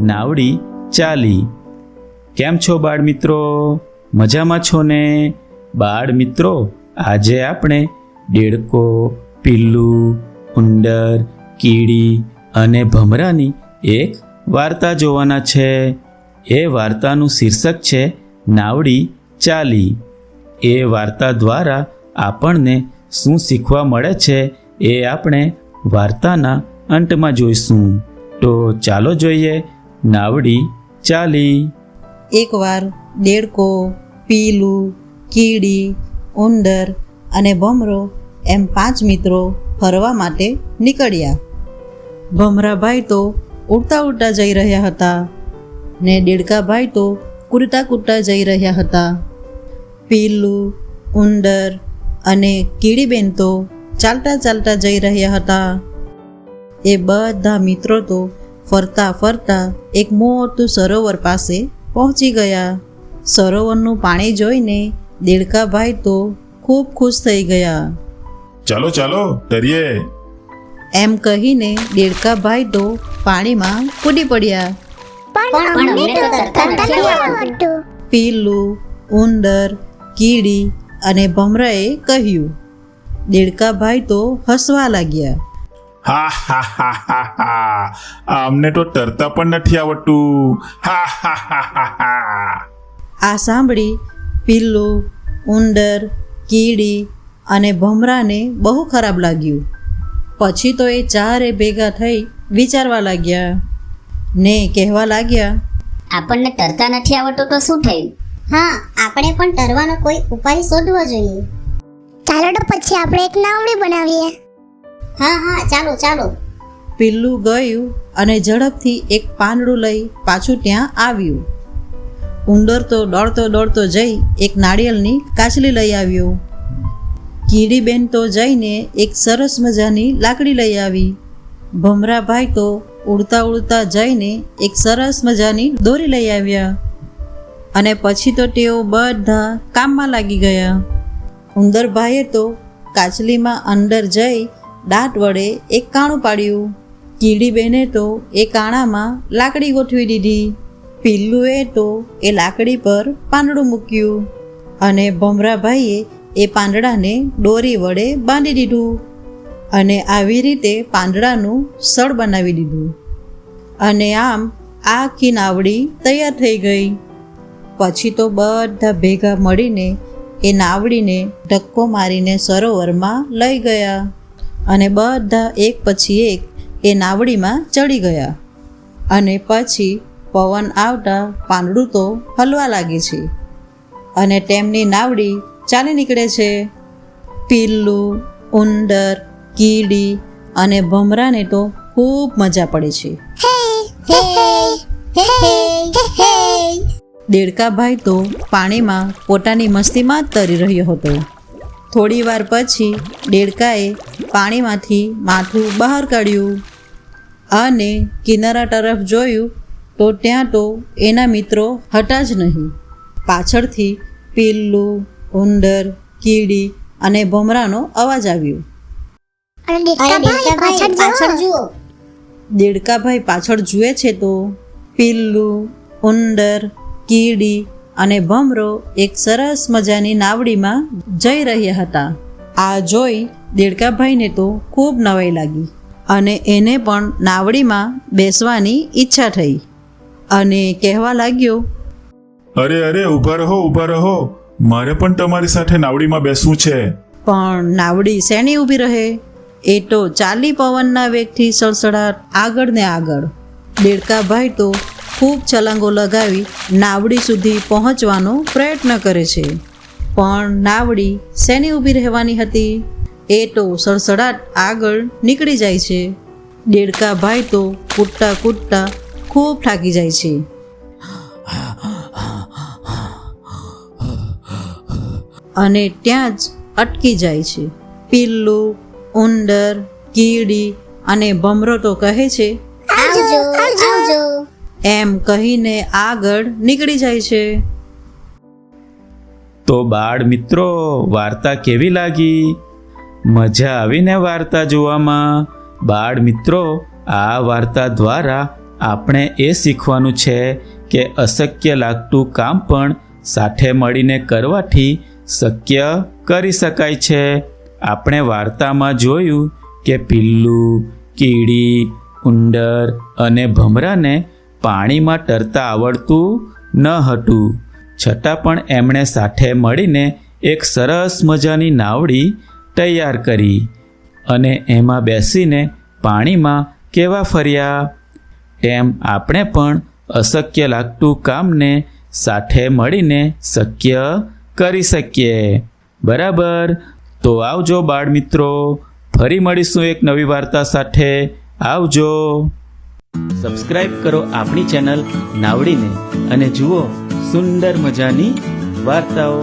નાવડી, ચાલી. કેમ છો બાળ મિત્રો મજામાં છો ને? બાળ મિત્રો આજે આપણે દેડકો પિલ્લું, ઉંદર, કીડી અને ભમરાની એક વાર્તા જોવાના છે. એ વાર્તાનું શીર્ષક છે, નાવડી, ચાલી. એ વાર્તા દ્વારા આપણને શું શીખવા મળે છે એ આપણે વાર્તાના અંતમાં જોઈશું. તો ચાલો જોઈએ નાવડી, ચાલી. એકવાર દેડકો, પીલું, કીડી, ઉંદર અને ભમરો એમ પાંચ મિત્રો ફરવા માટે નીકળ્યા. ભમરાભાઈ તો ઉડતા ઉડતા જઈ રહ્યા હતા ને દેડકાભાઈ તો કૂદતા કૂદતા જઈ રહ્યા હતા. પીલું, ઉંદર અને કીડીબેન તો ચાલતા ચાલતા જઈ રહ્યા હતા. એ બધા મિત્રો તો ફરતા ફરતા એક મોટું સરોવર પાસે પહોંચી ગયા. સરોવરનું પાણી જોઈને દેડકાભાઈ તો ખૂબ ખુશ થઈ ગયા. ચાલો ચાલો તરીએ એમ કહીને દેડકાભાઈ તો પાણીમાં કૂદી પડ્યા. પણ અમને તો તરતા નથી આવડતું પીલું ઉંદર કીડી અને ભમરાએ કહ્યું. દેડકાભાઈ તો હસવા લાગ્યા. હા હા હા હા હા. અમને તો તરતા પણ નથી આવડતું. હા હા હા હા હા. આ સાંભળી પીલું ઉંદર કીડી અને ભમરાને બહુ ખરાબ લાગ્યું. પછી તો એ ચારે ભેગા થઈ વિચારવા લાગ્યા. ને કહેવા લાગ્યા આપણને તરતા નથી આવડતું તો શું થયું? હા આપણે પણ તરવાનો કોઈ ઉપાય શોધવો જોઈએ. ચાલો તો પછી આપણે એક નાવડી બનાવીએ. હા હા, ચાલો ચાલો. પિલ્લું ગયું અને ઝડપથી એક પાંદડું લઈ પાછું ત્યાં આવ્યું. ઉંદર તો દોડતો દોડતો જઈ એક નાળિયેરની કાચલી લઈ આવ્યો. કીડીબેન તો જઈને એક સરસ મજાની લાકડી લઈ આવી. ભમરાભાઈ તો ઉડતા ઉડતા જઈને એક સરસ મજાની દોરી લઈ આવ્યા. અને પછી તો તેઓ બધા કામમાં લાગી ગયા. ઉંદરભાઈએ તો કાચલીમાં અંદર જઈ દાંત વડે એક કાણું પાડ્યું. કીડીબેને તો એ કાણામાં લાકડી ગોઠવી દીધી. પિલ્લુએ તો એ લાકડી પર પાંદડું મૂક્યું. અને ભમરાભાઈએ એ પાંદડાને દોરી વડે બાંધી દીધું. અને આવી રીતે પાંદડાનું સળ બનાવી દીધું. અને આમ આખી નાવડી તૈયાર થઈ ગઈ. પછી તો બધા ભેગા મળીને એ નાવડીને ધક્કો મારીને સરોવરમાં લઈ ગયા. અને બધા એક પછી એક એ નાવડીમાં ચડી ગયા. અને પછી પવન આવતા પાંદડું તો હલવા લાગે છે. અને તેમની નાવડી ચાલી નીકળે છે. પીલ્લું, ઉંદર, કીડી અને ભમરાને તો ખૂબ મજા પડે છે. દેડકાભાઈ તો પાણીમાં પોતાની મસ્તીમાં જ તરી રહ્યો હતો. થોડી વાર પછી દેડકાએ પાણીમાંથી માથું બહાર કાઢ્યું અને કિનારા તરફ જોયું તો ત્યાં તો એના મિત્રો હતા જ નહીં. પાછળથી પિલ્લું ઉંદર કીડી અને ભમરાનો અવાજ આવ્યો. દેડકાભાઈ પાછળ જુએ છે તો પિલ્લું ઉંદર કીડી અને ભમરો એક સરસ મજાની નાવડીમાં જઈ રહ્યા હતા. આ જોઈ દેડકાભાઈને તો ખૂબ નવાઈ લાગી અને એને પણ નાવડીમાં બેસવાની ઈચ્છા થઈ અને કહેવા લાગ્યો અરે અરે ઊભા રહો ઊભા રહો. મારે પણ તમારી સાથે નાવડીમાં બેસવું છે. પણ નાવડી શેની ઊભી રહે? એ તો ચાલી પવનના વેગથી સળસડાટ આગળ ને આગળ. દેડકાભાઈ તો ખૂબ છલાંગો લગાવી નાવડી સુધી પહોંચવાનો પ્રયત્ન કરે છે. પણ નાવડી શેની ઊભી રહેવાની હતી? એ તો સડસડાટ આગળ નીકળી જાય છે. દેડકા ભાઈ તો કૂદતા કૂદતા ખૂબ થાકી જાય છે. અને ત્યાં જ અટકી જાય છે. પિલ્લું, ઉંદર, કીડી અને ભમરો તો કહે છે, આવજો આવજો. એમ કહીને આગળ નીકળી જાય છે. તો બાળ મિત્રો, વાર્તા કેવી લાગી? મજા આવીને વાર્તા જોવામાં? બાળ મિત્રો, આ વાર્તા દ્વારા આપણે એ શીખવાનું છે કે અશક્ય લાગતું કામ પણ સાથે મળીને કરવાથી શક્ય કરી શકાય છે. આપણે વાર્તામાં જોયું કે પિલ્લું, કીડી, ઉંદર અને ભમરાને પાણીમાં તરતા આવડતું ન હતું. છતાં પણ એમણે સાથે મળીને એક સરસ મજાની નાવડી તૈયાર કરી અને એમાં બેસીને પાણીમાં કેવા ફર્યા? તેમ આપણે પણ અશક્ય લાગતું કામને સાથે મળીને શક્ય કરી શકીએ. બરાબર? તો આવજો બાળ મિત્રો ફરી મળીશું એક નવી વાર્તા સાથે. આવજો. સબસ્ક્રાઇબ કરો આપણી ચેનલ નાવડીને અને જુઓ સુંદર મજાની વાર્તાઓ.